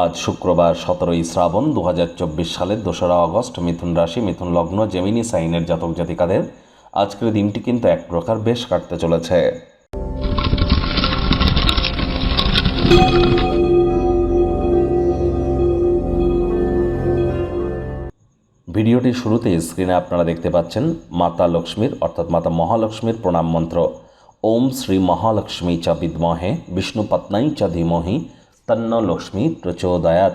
আজ শুক্রবার সতেরোই শ্রাবণ দু হাজার চব্বিশ সালের দোসরা অগস্ট মিথুন রাশি, মিথুন লগ্ন, জেমিনি সাইনের জাতক জাতিকাদের আজকের দিনটি কিন্তু এক প্রকার বেশ কাটতে চলেছে। ভিডিওটির শুরুতে স্ক্রিনে আপনারা দেখতে পাচ্ছেন মাতা লক্ষ্মীর, অর্থাৎ মাতা মহালক্ষ্মীর প্রণাম মন্ত্র। ওম শ্রী মহালক্ষ্মী চ বিদ্মহে, বিষ্ণু পত্নাই চ ধীমহি তন্ন লক্ষ্মী প্রচোদয়াত।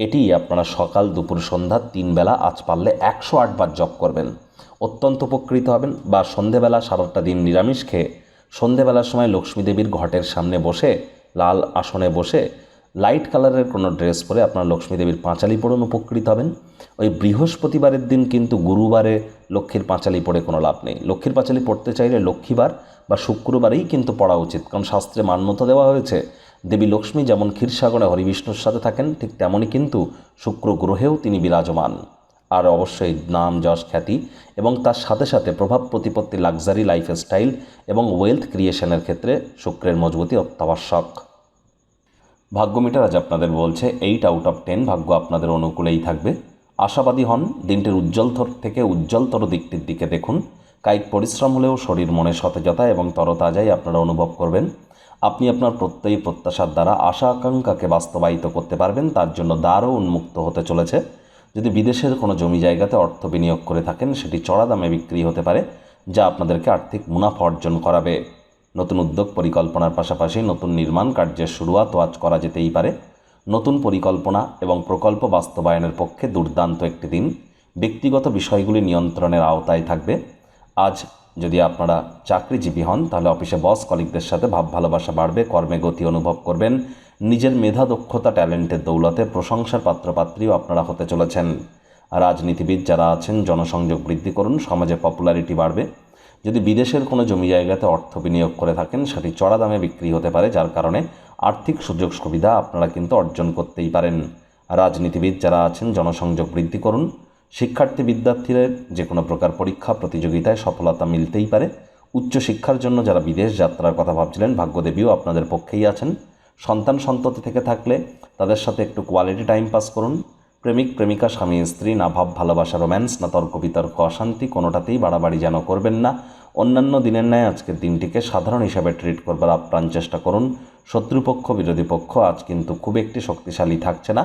এটি আপনারা সকাল দুপুর সন্ধ্যা তিন বেলা আজ পারলে একশো আটবার জপ করবেন। অত্যন্ত উপকৃত হবেন বা সন্ধেবেলা সারাটা দিন নিরামিষ খেয়ে সন্ধেবেলার সময় লক্ষ্মী দেবীর ঘটের সামনে বসে, লাল আসনে বসে, লাইট কালারের কোনো ড্রেস পরে আপনার লক্ষ্মী দেবীর পাঁচালি পড়ুন উপকৃত হবেন। ওই বৃহস্পতিবারের দিন কিন্তু গুরুবারে লক্ষ্মীর পাঁচালি পড়ে কোনো লাভ নেই। লক্ষ্মীর পাঁচালি পড়তে চাইলে লক্ষ্মীবার বা শুক্রবারেই কিন্তু পড়া উচিত। কারণ শাস্ত্রে মান্যতা দেওয়া হয়েছে দেবী লক্ষ্মী যেমন ক্ষীরসাগরে হরিবিষ্ণুর সাথে থাকেন, ঠিক তেমনই কিন্তু শুক্র গ্রহেও তিনি বিরাজমান। আর অবশ্যই নাম, যশ, খ্যাতি এবং তার সাথে সাথে প্রভাব প্রতিপত্তি, লাক্সারি লাইফস্টাইল এবং ওয়েলথ ক্রিয়েশনের ক্ষেত্রে শুক্রের মজবুতি অত্যাবশ্যক। ভাগ্য মিটার আজ আপনাদের বলছে এইট আউট অফ টেন ভাগ্য আপনাদের অনুকূলেই থাকবে। আশাবাদী হন, দিনটির উজ্জ্বলতর থেকে উজ্জ্বলতর দিকটির দিকে দেখুন। কায়িক পরিশ্রম হলেও শরীর মনে সতেজতা এবং তরতাজাই আপনারা অনুভব করবেন। আপনি আপনার প্রত্যয়ী প্রত্যাশার দ্বারা আশা আকাঙ্ক্ষাকে বাস্তবায়িত করতে পারবেন, তার জন্য দ্বারও উন্মুক্ত হতে চলেছে। যদি বিদেশের কোনো জমি জায়গাতে অর্থ বিনিয়োগ করে থাকেন, সেটি চড়া দামে বিক্রি হতে পারে, যা আপনাদেরকে আর্থিক মুনাফা অর্জন করাবে। নতুন উদ্যোগ পরিকল্পনার পাশাপাশি নতুন নির্মাণ কার্যের শুরুয়াতও আজ করা যেতেই পারে। নতুন পরিকল্পনা এবং প্রকল্প বাস্তবায়নের পক্ষে দুর্দান্ত একটি দিন। ব্যক্তিগত বিষয়গুলি নিয়ন্ত্রণের আওতায় থাকবে। আজ যদি আপনারা চাকরিজীবী হন, তাহলে অফিসে বস কলিগদের সাথে ভাব ভালোবাসা বাড়বে, কর্মে গতি অনুভব করবেন, নিজের মেধা, দক্ষতা, ট্যালেন্টের দৌলতে প্রশংসার পাত্রপাত্রীও আপনারা হতে চলেছেন। রাজনীতিবিদ যারা আছেন, জনসংযোগ বৃদ্ধি করুন, সমাজে পপুলারিটি বাড়বে। যদি বিদেশের কোনো জমি জায়গাতে অর্থ বিনিয়োগ করে থাকেন, সেটি চড়া দামে বিক্রি হতে পারে, যার কারণে আর্থিক সুযোগ সুবিধা আপনারা কিন্তু অর্জন করতেই পারেন। রাজনীতিবিদ যারা আছেন, জনসংযোগ বৃদ্ধি করুন শিক্ষার্থী বিদ্যার্থীদের যে কোনো প্রকার পরীক্ষা, প্রতিযোগিতায় সফলতা মিলতেই পারে। উচ্চশিক্ষার জন্য যারা বিদেশ যাত্রার কথা ভাবছিলেন, ভাগ্যদেবীও আপনাদের পক্ষেই আছেন। সন্তান সন্ততি থেকে থাকলে তাদের সাথে একটু কোয়ালিটি টাইম পাস করুন। প্রেমিক, প্রেমিকা, স্বামী, স্ত্রী, না ভাব, ভালোবাসা রোম্যান্স না তর্ক, বিতর্ক, অশান্তি, কোনোটাতেই বাড়াবাড়ি যেন করবেন না। অন্যান্য দিনের ন্যায় আজকের দিনটিকে সাধারণ হিসাবে ট্রিট করবার আপ্রাণ চেষ্টা করুন। শত্রুপক্ষ, বিরোধী পক্ষ আজ কিন্তু খুব একটি শক্তিশালী থাকছে না।